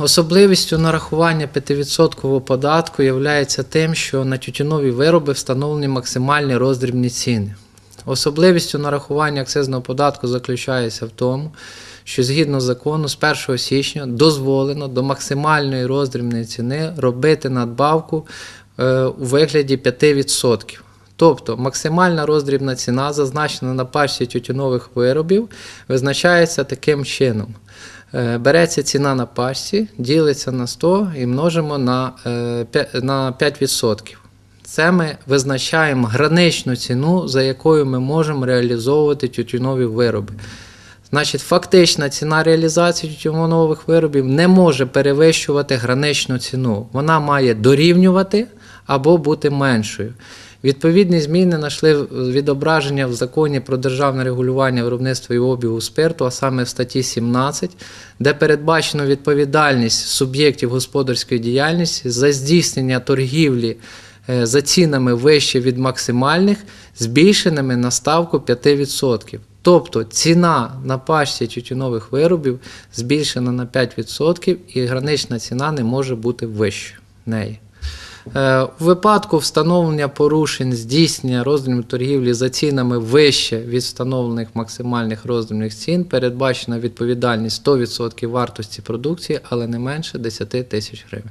Особливістю нарахування 5% податку є тим, що на тютюнові вироби встановлені максимальні роздрібні ціни. Особливістю нарахування акцизного податку заключається в тому, що згідно закону з 1 січня дозволено до максимальної роздрібної ціни робити надбавку е, у вигляді 5%. Тобто максимальна роздрібна ціна, зазначена на пачці тютюнових виробів, визначається таким чином. Е, Береться ціна на пачці, ділиться на 100 і множимо на, е, на 5%. Це ми визначаємо граничну ціну, за якою ми можемо реалізовувати тютюнові вироби. Значить, фактична ціна реалізації тютюнових виробів не може перевищувати граничну ціну. Вона має дорівнювати або бути меншою. Відповідні зміни знайшли відображення в законі про державне регулювання виробництва і обігу спирту, а саме в статті 17, де передбачено відповідальність суб'єктів господарської діяльності за здійснення торгівлі е, за цінами вище від максимальних, збільшеними на ставку 5%. Тобто ціна на пачці тютюнових виробів збільшена на 5% і гранична ціна не може бути вищою неї. Е, У випадку встановлення порушень здійснення роздрібної торгівлі за цінами вище від встановлених максимальних роздрібних цін передбачена відповідальність 100% вартості продукції, але не менше 10 тисяч гривень.